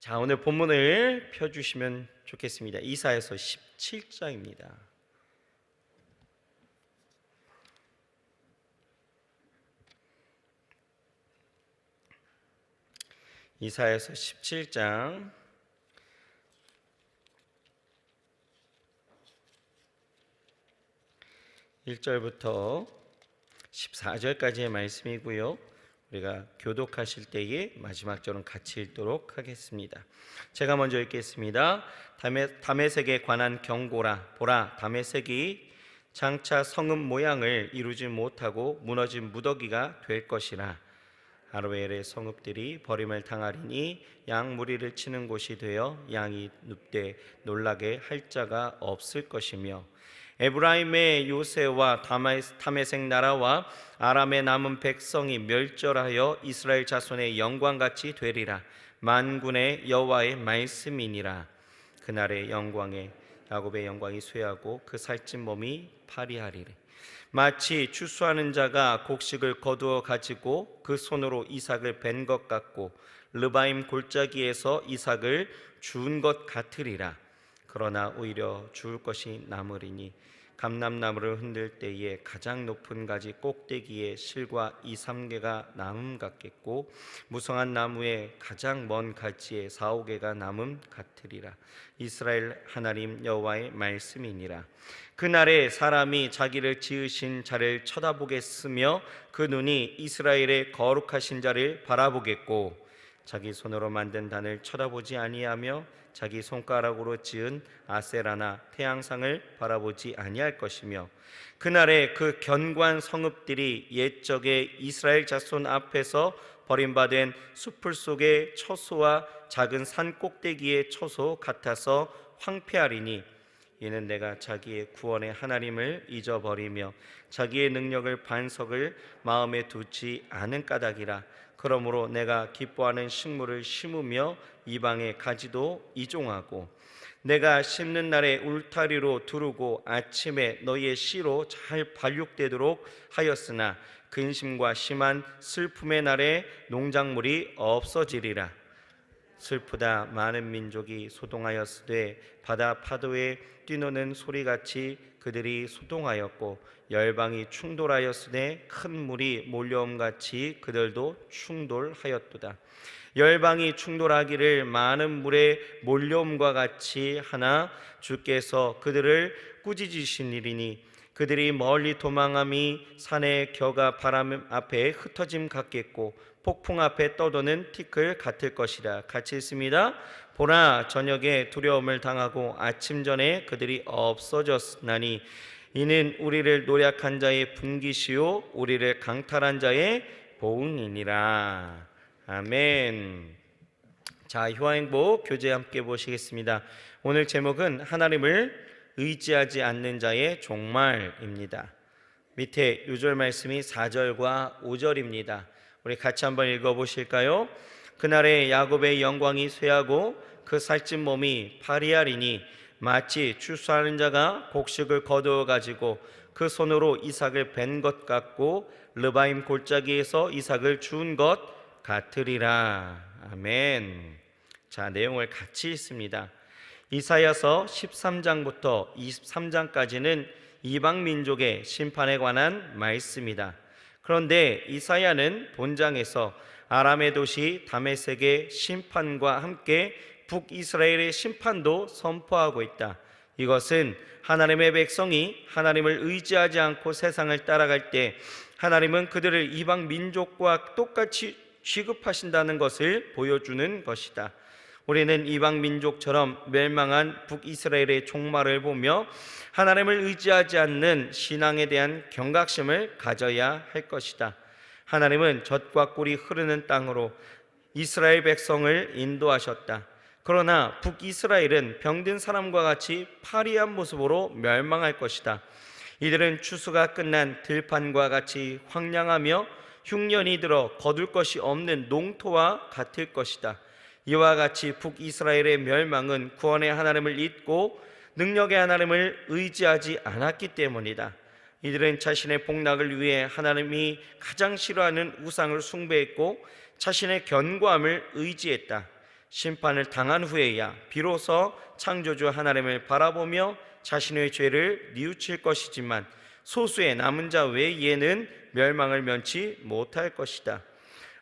자, 오늘 본문을 펴 주시면 좋겠습니다. 이사에서 17장입니다. 이사에서 17장 1절부터 14절까지의 말씀이고요. 우리가 교독하실 때에 마지막 절은 같이 읽도록 하겠습니다. 제가 먼저 읽겠습니다. 담에색에 관한 경고라 보라 담에색이 장차 성읍 모양을 이루지 못하고 무너진 무더기가 될 것이라 아로엘의 성읍들이 버림을 당하리니 양 무리를 치는 곳이 되어 양이 눕되 놀라게 할 자가 없을 것이며 에브라임의 요새와 다메색 나라와 아람의 남은 백성이 멸절하여 이스라엘 자손의 영광같이 되리라. 만군의 여호와의 말씀이니라. 그날의 영광에 야곱의 영광이 쇠하고 그 살찐 몸이 파리하리래 마치 추수하는 자가 곡식을 거두어 가지고 그 손으로 이삭을 벤 것 같고 르바임 골짜기에서 이삭을 주운 것 같으리라 그러나 오히려 주울 것이 남으리니 감람나무를 흔들 때에 가장 높은 가지 꼭대기에 실과 이삼개가 남음 같겠고 무성한 나무에 가장 먼 가지에 사오 개가 남음 같으리라. 이스라엘 하나님 여호와의 말씀이니라. 그날에 사람이 자기를 지으신 자를 쳐다보겠으며 그 눈이 이스라엘의 거룩하신 자를 바라보겠고 자기 손으로 만든 단을 쳐다보지 아니하며 자기 손가락으로 지은 아세라나 태양상을 바라보지 아니할 것이며 그날에 그 견고한 성읍들이 옛적에 이스라엘 자손 앞에서 버림받은 숲풀 속의 처소와 작은 산 꼭대기의 처소 같아서 황폐하리니 이는 내가 자기의 구원의 하나님을 잊어버리며 자기의 능력을 반석을 마음에 두지 않은 까닭이라. 그러므로 내가 기뻐하는 식물을 심으며 이방의 가지도 이종하고 내가 심는 날에 울타리로 두르고 아침에 너희의 씨로 잘 발육되도록 하였으나 근심과 심한 슬픔의 날에 농작물이 없어지리라. 슬프다. 많은 민족이 소동하였으되 바다 파도에 뛰노는 소리같이 그들이 소동하였고 열방이 충돌하였으되 큰 물이 몰려옴 같이 그들도 충돌하였도다 열방이 충돌하기를 많은 물의 몰려옴과 같이 하나 주께서 그들을 꾸짖으시니리니 그들이 멀리 도망함이 산의 겨가 바람 앞에 흩어짐 같겠고 폭풍 앞에 떠도는 티끌 같을 것이라 같이 있습니다. 보라 저녁에 두려움을 당하고 아침 전에 그들이 없어졌나니 이는 우리를 노력한 자의 분기시요 우리를 강탈한 자의 보응이니라. 아멘. 자, 효행복 교재 함께 보시겠습니다. 오늘 제목은 하나님을 의지하지 않는 자의 종말입니다. 밑에 요절 말씀이 4절과 5절입니다. 우리 같이 한번 읽어 보실까요? 그날에 야곱의 영광이 쇠하고 그 살찐 몸이 파리하리니 마치 추수하는 자가 곡식을 거두어 가지고 그 손으로 이삭을 벤 것 같고 르바임 골짜기에서 이삭을 주운 것 같으리라. 아멘. 자, 내용을 같이 읽습니다. 이사야서 13장부터 23장까지는 이방 민족의 심판에 관한 말씀이다. 그런데 이사야는 본장에서 아람의 도시 다메섹의 심판과 함께 북이스라엘의 심판도 선포하고 있다. 이것은 하나님의 백성이 하나님을 의지하지 않고 세상을 따라갈 때 하나님은 그들을 이방 민족과 똑같이 취급하신다는 것을 보여주는 것이다. 우리는 이방 민족처럼 멸망한 북이스라엘의 종말을 보며 하나님을 의지하지 않는 신앙에 대한 경각심을 가져야 할 것이다. 하나님은 젖과 꿀이 흐르는 땅으로 이스라엘 백성을 인도하셨다. 그러나 북이스라엘은 병든 사람과 같이 파리한 모습으로 멸망할 것이다. 이들은 추수가 끝난 들판과 같이 황량하며 흉년이 들어 거둘 것이 없는 농토와 같을 것이다. 이와 같이 북이스라엘의 멸망은 구원의 하나님을 잊고 능력의 하나님을 의지하지 않았기 때문이다. 이들은 자신의 복락을 위해 하나님이 가장 싫어하는 우상을 숭배했고 자신의 견고함을 의지했다. 심판을 당한 후에야 비로소 창조주 하나님을 바라보며 자신의 죄를 뉘우칠 것이지만 소수의 남은 자 외에는 멸망을 면치 못할 것이다.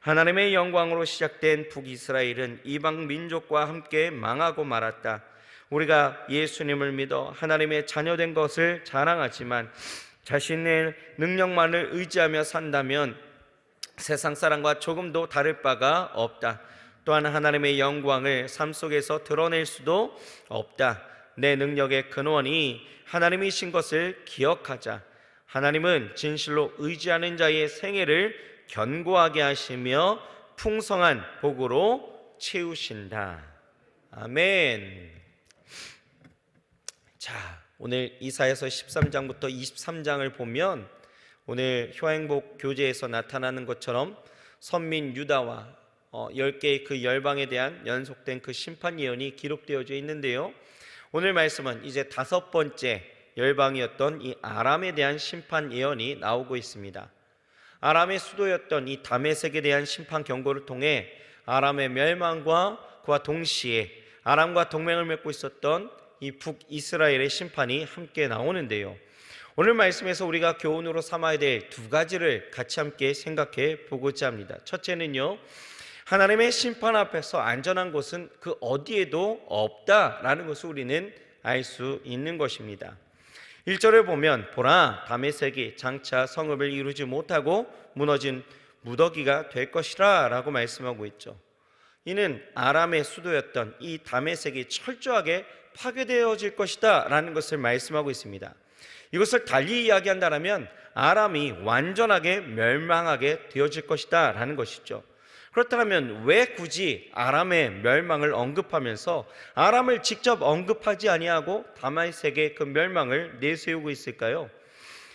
하나님의 영광으로 시작된 북이스라엘은 이방 민족과 함께 망하고 말았다. 우리가 예수님을 믿어 하나님의 자녀된 것을 자랑하지만 자신의 능력만을 의지하며 산다면 세상 사람과 조금도 다를 바가 없다. 또한 하나님의 영광을 삶 속에서 드러낼 수도 없다. 내 능력의 근원이 하나님이신 것을 기억하자. 하나님은 진실로 의지하는 자의 생애를 견고하게 하시며 풍성한 복으로 채우신다. 아멘. 자, 오늘 이사에서 13장부터 23장을 보면 오늘 효행복 교재에서 나타나는 것처럼 선민 유다와 어, 10개의 그 열방에 대한 연속된 그 심판 예언이 기록되어져 있는데요. 오늘 말씀은 이제 다섯 번째 열방이었던 이 아람에 대한 심판 예언이 나오고 있습니다. 아람의 수도였던 이 다메섹에 대한 심판 경고를 통해 아람의 멸망과 그와 동시에 아람과 동맹을 맺고 있었던 이 북이스라엘의 심판이 함께 나오는데요. 오늘 말씀에서 우리가 교훈으로 삼아야 될 두 가지를 같이 함께 생각해 보고자 합니다. 첫째는요. 하나님의 심판 앞에서 안전한 곳은 그 어디에도 없다라는 것을 우리는 알 수 있는 것입니다. 1절을 보면 보라 다메섹이 장차 성읍을 이루지 못하고 무너진 무더기가 될 것이라라고 말씀하고 있죠. 이는 아람의 수도였던 이 다메섹이 철저하게 파괴되어질 것이다라는 것을 말씀하고 있습니다. 이것을 달리 이야기한다면 아람이 완전하게 멸망하게 되어질 것이다라는 것이죠. 그렇다면 왜 굳이 아람의 멸망을 언급하면서 아람을 직접 언급하지 아니하고 다메섹의 그 멸망을 내세우고 있을까요?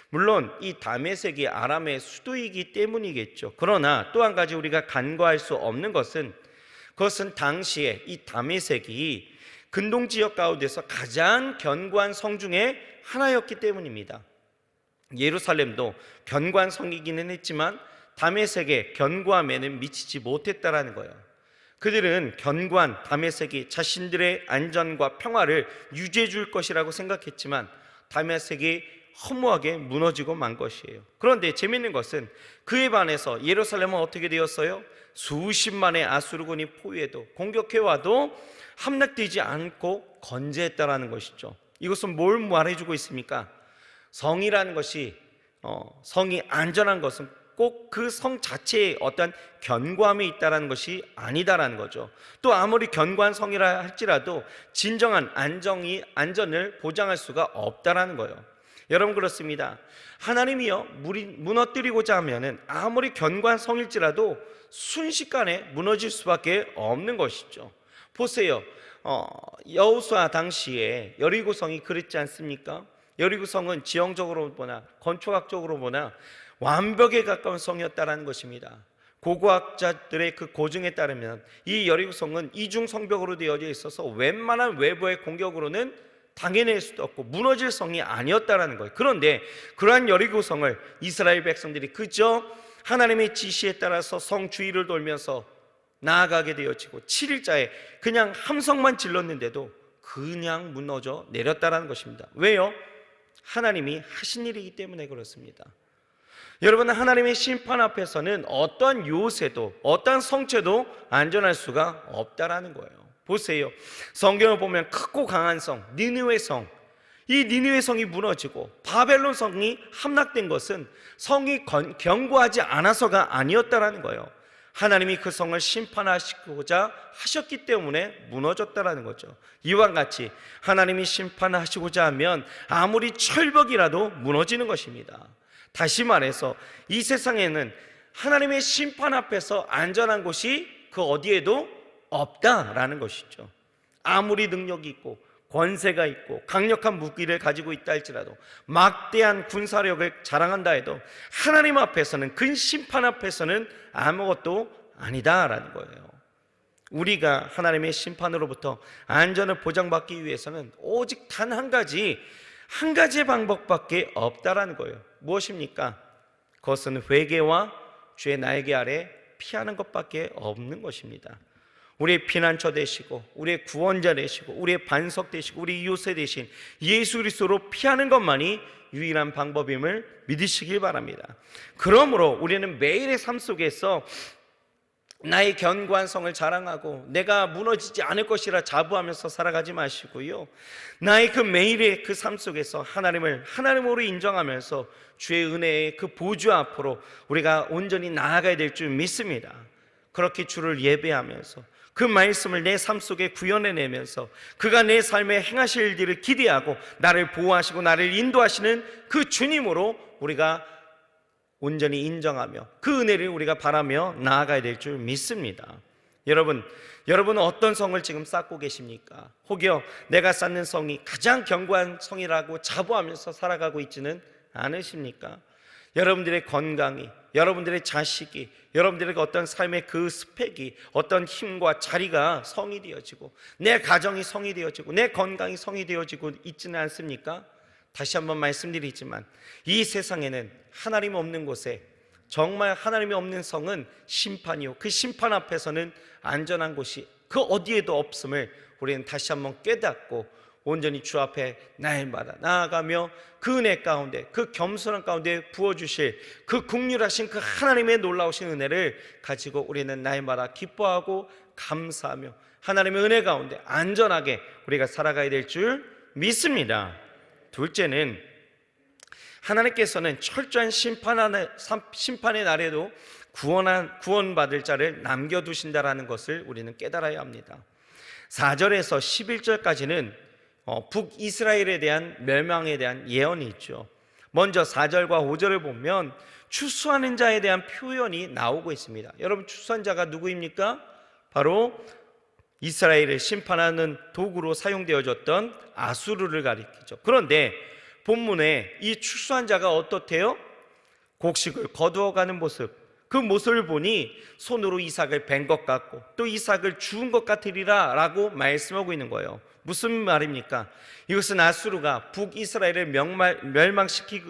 물론 이 다메섹이 아람의 수도이기 때문이겠죠. 그러나 또 한 가지 우리가 간과할 수 없는 것은 그것은 당시에 이 다메섹이 근동 지역 가운데서 가장 견고한 성 중에 하나였기 때문입니다. 예루살렘도 견고한 성이기는 했지만 다메섹의 견고함에는 미치지 못했다라는 거예요. 그들은 견고한 다메섹이 자신들의 안전과 평화를 유지해 줄 것이라고 생각했지만 다메섹이 허무하게 무너지고 만 것이에요. 그런데 재밌는 것은 그에 반해서 예루살렘은 어떻게 되었어요? 수십만의 아수르군이 포위해도 공격해 와도 함락되지 않고 건재했다라는 것이죠. 이것은 뭘 말해주고 있습니까? 성이라는 것이 어, 성이 안전한 것은 꼭 그 성 자체에 어떤 견고함이 있다라는 것이 아니다라는 거죠. 또 아무리 견고한 성이라 할지라도 진정한 안정이 안전을 보장할 수가 없다라는 거예요. 여러분 그렇습니다. 하나님이요 무너뜨리고자 하면은 아무리 견고한 성일지라도 순식간에 무너질 수밖에 없는 것이죠. 보세요. 어, 여호수아 당시에 여리고성이 그랬지 않습니까? 여리고성은 지형적으로 보나 건축학적으로 보나 완벽에 가까운 성이었다라는 것입니다. 고고학자들의 그 고증에 따르면 이 여리고성은 이중 성벽으로 되어져 있어서 웬만한 외부의 공격으로는 당해낼 수도 없고 무너질 성이 아니었다라는 거예요. 그런데 그러한 여리고성을 이스라엘 백성들이 그저 하나님의 지시에 따라서 성 주위를 돌면서 나아가게 되어지고 7일자에 그냥 함성만 질렀는데도 그냥 무너져 내렸다라는 것입니다. 왜요? 하나님이 하신 일이기 때문에 그렇습니다. 여러분 하나님의 심판 앞에서는 어떠한 요새도 어떠한 성체도 안전할 수가 없다라는 거예요. 보세요. 성경을 보면 크고 강한 성, 니느웨 성. 이 니느웨 성이 무너지고 바벨론 성이 함락된 것은 성이 견고하지 않아서가 아니었다라는 거예요. 하나님이 그 성을 심판하시고자 하셨기 때문에 무너졌다라는 거죠. 이와 같이 하나님이 심판하시고자 하면 아무리 철벽이라도 무너지는 것입니다. 다시 말해서 이 세상에는 하나님의 심판 앞에서 안전한 곳이 그 어디에도 없다라는 것이죠. 아무리 능력이 있고 권세가 있고 강력한 무기를 가지고 있다 할지라도 막대한 군사력을 자랑한다 해도 하나님 앞에서는 그 심판 앞에서는 아무것도 아니다라는 거예요. 우리가 하나님의 심판으로부터 안전을 보장받기 위해서는 오직 단 한 가지 한 가지 방법밖에 없다라는 거예요. 무엇입니까? 그것은 회개와 죄 날개 아래 피하는 것밖에 없는 것입니다. 우리의 피난처 되시고 우리의 구원자 되시고 우리의 반석 되시고 우리 요새 되신 예수 그리스도로 피하는 것만이 유일한 방법임을 믿으시길 바랍니다. 그러므로 우리는 매일의 삶 속에서 나의 견고한 성을 자랑하고 내가 무너지지 않을 것이라 자부하면서 살아가지 마시고요. 나의 그 매일의 그 삶 속에서 하나님을 하나님으로 인정하면서 주의 은혜의 그 보주 앞으로 우리가 온전히 나아가야 될 줄 믿습니다. 그렇게 주를 예배하면서 그 말씀을 내 삶 속에 구현해내면서 그가 내 삶에 행하실 일들을 기대하고 나를 보호하시고 나를 인도하시는 그 주님으로 우리가 온전히 인정하며 그 은혜를 우리가 바라며 나아가야 될 줄 믿습니다. 여러분, 여러분은 어떤 성을 지금 쌓고 계십니까? 혹여 내가 쌓는 성이 가장 견고한 성이라고 자부하면서 살아가고 있지는 않으십니까? 여러분들의 건강이, 여러분들의 자식이, 여러분들의 어떤 삶의 그 스펙이, 어떤 힘과 자리가 성이 되어지고, 내 가정이 성이 되어지고, 내 건강이 성이 되어지고 있지는 않습니까? 다시 한번 말씀드리지만, 이 세상에는 하나님 없는 곳에 정말 하나님이 없는 성은 심판이요. 그 심판 앞에서는 안전한 곳이 그 어디에도 없음을 우리는 다시 한번 깨닫고 온전히 주 앞에 날마다 나아가며 그 은혜 가운데 그 겸손한 가운데 부어주실 그 국률하신 그 하나님의 놀라우신 은혜를 가지고 우리는 날마다 기뻐하고 감사하며 하나님의 은혜 가운데 안전하게 우리가 살아가야 될 줄 믿습니다. 둘째는 하나님께서는 철저한 심판의, 날에도 구원한, 구원받을 자를 남겨두신다라는 것을 우리는 깨달아야 합니다. 4절에서 11절까지는 어, 북이스라엘에 대한 멸망에 대한 예언이 있죠. 먼저 4절과 5절을 보면 추수하는 자에 대한 표현이 나오고 있습니다. 여러분 추수한 자가 누구입니까? 바로 이스라엘을 심판하는 도구로 사용되어졌던 아수르를 가리키죠. 그런데 본문에 이 추수한 자가 어떻대요? 곡식을 거두어가는 모습. 그 모습을 보니 손으로 이삭을 벤것 같고 또 이삭을 주운 것 같으리라 라고 말씀하고 있는 거예요. 무슨 말입니까? 이것은 아수르가 북이스라엘을 명말, 멸망시키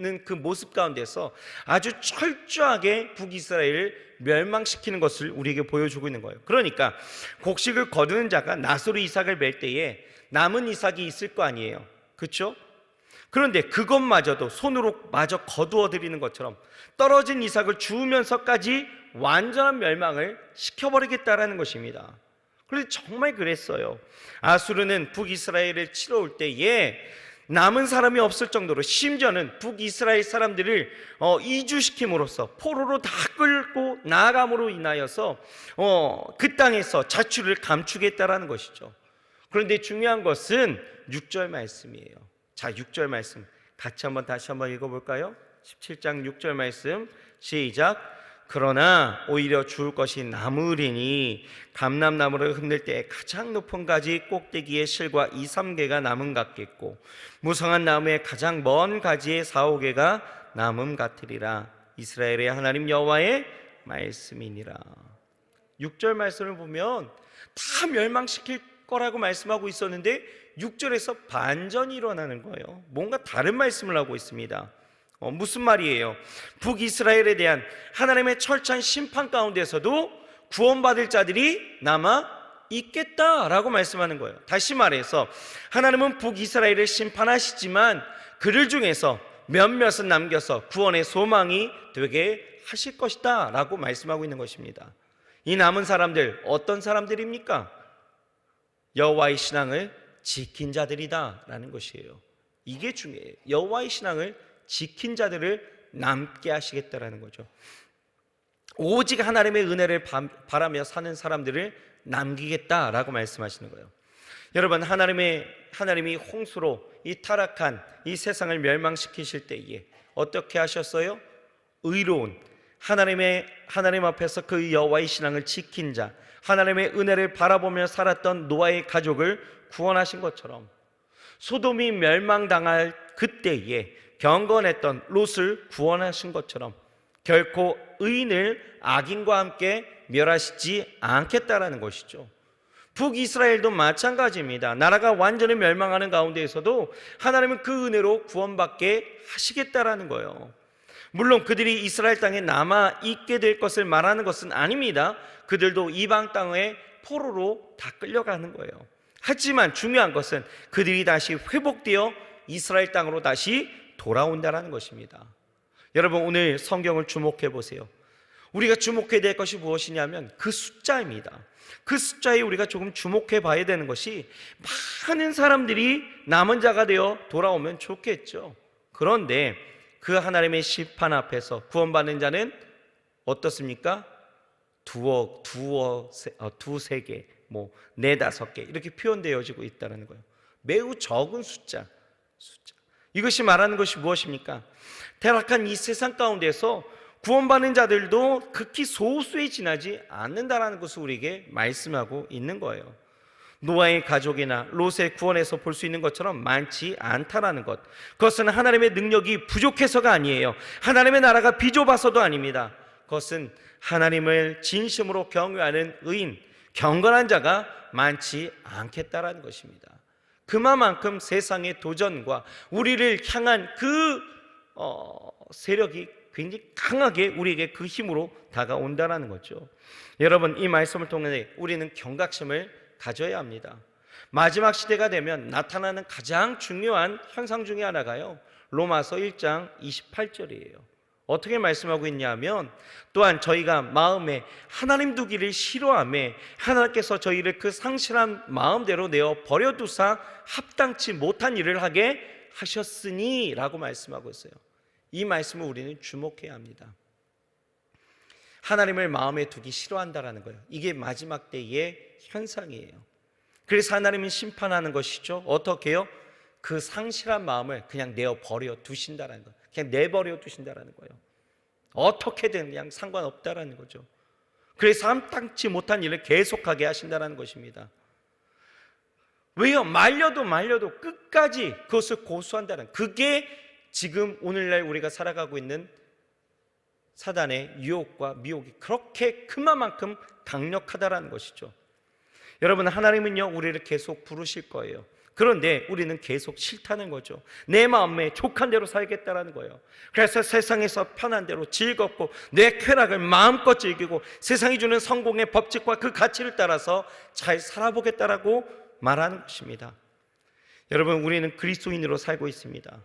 는 그 모습 가운데서 아주 철저하게 북이스라엘을 멸망시키는 것을 우리에게 보여주고 있는 거예요. 그러니까 곡식을 거두는 자가 나소르 이삭을 맬 때에 남은 이삭이 있을 거 아니에요. 그렇죠? 그런데 그것마저도 손으로 마저 거두어 드리는 것처럼 떨어진 이삭을 주우면서까지 완전한 멸망을 시켜버리겠다라는 것입니다. 그런데 정말 그랬어요. 아수르는 북이스라엘을 치러올 때에 남은 사람이 없을 정도로 심지어는 북이스라엘 사람들을 어, 이주시킴으로써 포로로 다 끌고 나아감으로 인하여서 어, 그 땅에서 자취를 감추겠다라는 것이죠. 그런데 중요한 것은 6절 말씀이에요. 자, 6절 말씀 같이 한번 다시 한번 읽어볼까요? 17장 6절 말씀 시작. 그러나 오히려 주울 것이 나무리니 감람나무를 흔들 때 가장 높은 가지 꼭대기에 실과 2, 3개가 남음 같겠고 무성한 나무의 가장 먼 가지에 4, 5개가 남음 같으리라. 이스라엘의 하나님 여호와의 말씀이니라. 6절 말씀을 보면 다 멸망시킬 거라고 말씀하고 있었는데 6절에서 반전이 일어나는 거예요. 뭔가 다른 말씀을 하고 있습니다 어, 무슨 말이에요? 북이스라엘에 대한 하나님의 철저한 심판 가운데서도 구원받을 자들이 남아 있겠다라고 말씀하는 거예요. 다시 말해서 하나님은 북이스라엘을 심판하시지만 그들 중에서 몇몇은 남겨서 구원의 소망이 되게 하실 것이다라고 말씀하고 있는 것입니다. 이 남은 사람들 어떤 사람들입니까? 여호와의 신앙을 지킨 자들이다라는 것이에요. 이게 중요해요. 여호와의 신앙을 지킨 자들을 남게 하시겠다라는 거죠. 오직 하나님의 은혜를 바라며 사는 사람들을 남기겠다라고 말씀하시는 거예요. 여러분 하나님의 하나님이 홍수로 이 타락한 이 세상을 멸망시키실 때에 어떻게 하셨어요? 의로운 하나님의 하나님 앞에서 그 여호와의 신앙을 지킨 자, 하나님의 은혜를 바라보며 살았던 노아의 가족을 구원하신 것처럼 소돔이 멸망당할 그때에 경건했던 롯을 구원하신 것처럼 결코 의인을 악인과 함께 멸하시지 않겠다라는 것이죠. 북이스라엘도 마찬가지입니다. 나라가 완전히 멸망하는 가운데에서도 하나님은 그 은혜로 구원받게 하시겠다라는 거예요. 물론 그들이 이스라엘 땅에 남아 있게 될 것을 말하는 것은 아닙니다. 그들도 이방 땅에 포로로 다 끌려가는 거예요. 하지만 중요한 것은 그들이 다시 회복되어 이스라엘 땅으로 다시 돌아온다라는 것입니다. 여러분 오늘 성경을 주목해 보세요. 우리가 주목해야 될 것이 무엇이냐면 그 숫자입니다. 그 숫자에 우리가 조금 주목해 봐야 되는 것이 많은 사람들이 남은 자가 되어 돌아오면 좋겠죠. 그런데 그 하나님의 심판 앞에서 구원받는 자는 어떻습니까? 두어, 세- 어, 두세 개, 뭐 네다섯 개 이렇게 표현되어지고 있다는 거예요. 매우 적은 숫자, 숫자. 이것이 말하는 것이 무엇입니까? 타락한 이 세상 가운데서 구원받는 자들도 극히 소수에 지나지 않는다라는 것을 우리에게 말씀하고 있는 거예요. 노아의 가족이나 롯의 구원에서 볼 수 있는 것처럼 많지 않다라는 것. 그것은 하나님의 능력이 부족해서가 아니에요. 하나님의 나라가 비좁아서도 아닙니다. 그것은 하나님을 진심으로 경외하는 의인, 경건한 자가 많지 않겠다라는 것입니다. 그만큼 세상의 도전과 우리를 향한 그 어, 세력이 굉장히 강하게 우리에게 그 힘으로 다가온다라는 거죠. 여러분 이 말씀을 통해 우리는 경각심을 가져야 합니다. 마지막 시대가 되면 나타나는 가장 중요한 현상 중에 하나가요. 로마서 1장 28절이에요. 어떻게 말씀하고 있냐면 또한 저희가 마음에 하나님 두기를 싫어함에 하나님께서 저희를 그 상실한 마음대로 내어 버려두사 합당치 못한 일을 하게 하셨으니라고 말씀하고 있어요. 이 말씀을 우리는 주목해야 합니다. 하나님을 마음에 두기 싫어한다라는 거예요. 이게 마지막 때의 현상이에요. 그래서 하나님은 심판하는 것이죠. 어떻게요? 그 상실한 마음을 그냥 내어 버려 두신다라는 거예요. 그냥 내버려 두신다라는 거예요. 어떻게든 그냥 상관없다라는 거죠. 그래서 함당치 못한 일을 계속하게 하신다라는 것입니다. 왜요? 말려도 말려도 끝까지 그것을 고수한다는 그게 지금 오늘날 우리가 살아가고 있는 사단의 유혹과 미혹이 그렇게 큰만큼 강력하다라는 것이죠. 여러분 하나님은요 우리를 계속 부르실 거예요. 그런데 우리는 계속 싫다는 거죠. 내 마음에 족한 대로 살겠다라는 거예요. 그래서 세상에서 편한 대로 즐겁고 내 쾌락을 마음껏 즐기고 세상이 주는 성공의 법칙과 그 가치를 따라서 잘 살아보겠다라고 말하는 것입니다. 여러분 우리는 그리스도인으로 살고 있습니다.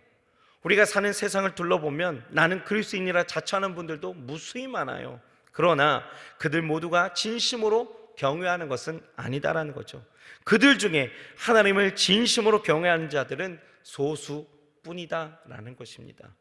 우리가 사는 세상을 둘러보면 나는 그리스도인이라 자처하는 분들도 무수히 많아요. 그러나 그들 모두가 진심으로 경외하는 것은 아니다라는 거죠. 그들 중에 하나님을 진심으로 경외하는 자들은 소수뿐이다라는 것입니다.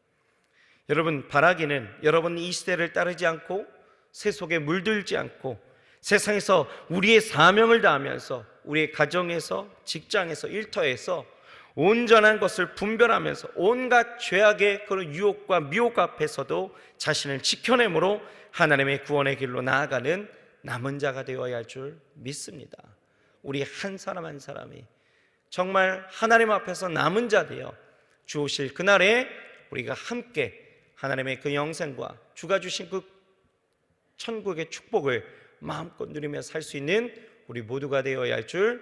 여러분 바라기는 여러분 이 시대를 따르지 않고 세속에 물들지 않고 세상에서 우리의 사명을 다하면서 우리의 가정에서 직장에서 일터에서 온전한 것을 분별하면서 온갖 죄악의 그런 유혹과 미혹 앞에서도 자신을 지켜내므로 하나님의 구원의 길로 나아가는 남은 자가 되어야 할 줄 믿습니다. 우리 한 사람 한 사람이 정말 하나님 앞에서 남은 자 되어 주 오실 그날에 우리가 함께 하나님의 그 영생과 주가 주신 그 천국의 축복을 마음껏 누리며 살 수 있는 우리 모두가 되어야 할 줄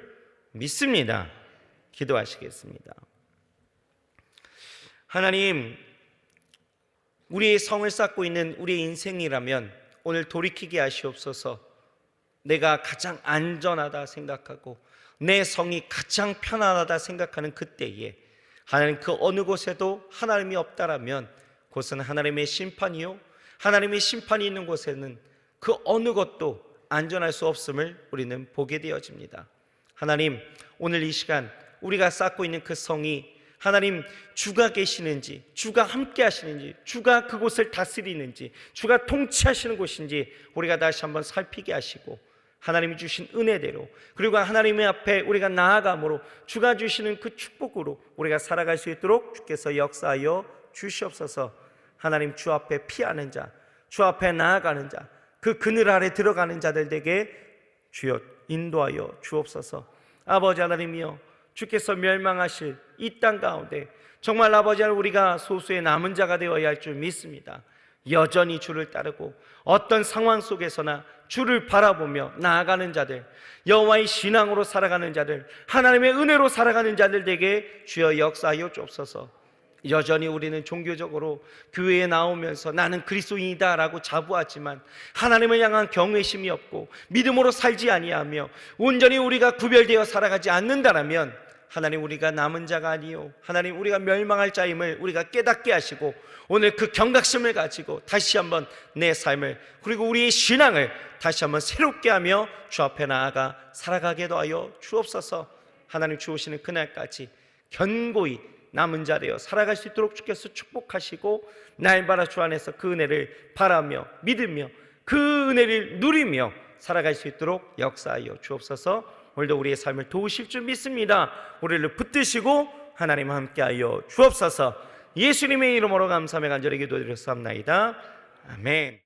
믿습니다. 기도하시겠습니다. 하나님, 우리의 성을 쌓고 있는 우리의 인생이라면 오늘 돌이키게 하시옵소서. 내가 가장 안전하다 생각하고 내 성이 가장 편안하다 생각하는 그때에 하나님 그 어느 곳에도 하나님이 없다라면 그것은 하나님의 심판이요. 하나님의 심판이 있는 곳에는 그 어느 것도 안전할 수 없음을 우리는 보게 되어집니다. 하나님, 오늘 이 시간 우리가 쌓고 있는 그 성이 하나님 주가 계시는지, 주가 함께 하시는지, 주가 그곳을 다스리는지, 주가 통치하시는 곳인지 우리가 다시 한번 살피게 하시고 하나님이 주신 은혜대로 그리고 하나님의 앞에 우리가 나아감으로 주가 주시는 그 축복으로 우리가 살아갈 수 있도록 주께서 역사하여 주시옵소서. 하나님 주 앞에 피하는 자, 주 앞에 나아가는 자, 그 그늘 아래 들어가는 자들에게 주여 인도하여 주옵소서. 아버지 하나님이여 주께서 멸망하실 이 땅 가운데 정말 아버지 하나님 우리가 소수의 남은 자가 되어야 할 줄 믿습니다. 여전히 주를 따르고 어떤 상황 속에서나 주를 바라보며 나아가는 자들, 여호와의 신앙으로 살아가는 자들, 하나님의 은혜로 살아가는 자들에게 주여 역사하여 주옵소서. 여전히 우리는 종교적으로 교회에 나오면서 나는 그리스도인이다라고 자부하지만 하나님을 향한 경외심이 없고 믿음으로 살지 아니하며 온전히 우리가 구별되어 살아가지 않는다라면 하나님 우리가 남은 자가 아니요. 하나님 우리가 멸망할 자임을 우리가 깨닫게 하시고 오늘 그 경각심을 가지고 다시 한번 내 삶을 그리고 우리의 신앙을 다시 한번 새롭게 하며 주 앞에 나아가 살아가게 도 하여 주옵소서. 하나님 주오시는 그날까지 견고히 남은 자 되어 살아갈 수 있도록 주께서 축복하시고 날마다 주 안에서 그 은혜를 바라며 믿으며 그 은혜를 누리며 살아갈 수 있도록 역사하여 주옵소서 오늘도 우리의 삶을 도우실 줄 믿습니다. 우리를 붙드시고 하나님 함께하여 주옵소서. 예수님의 이름으로 감사하며 간절히 기도드렸사옵나이다. 아멘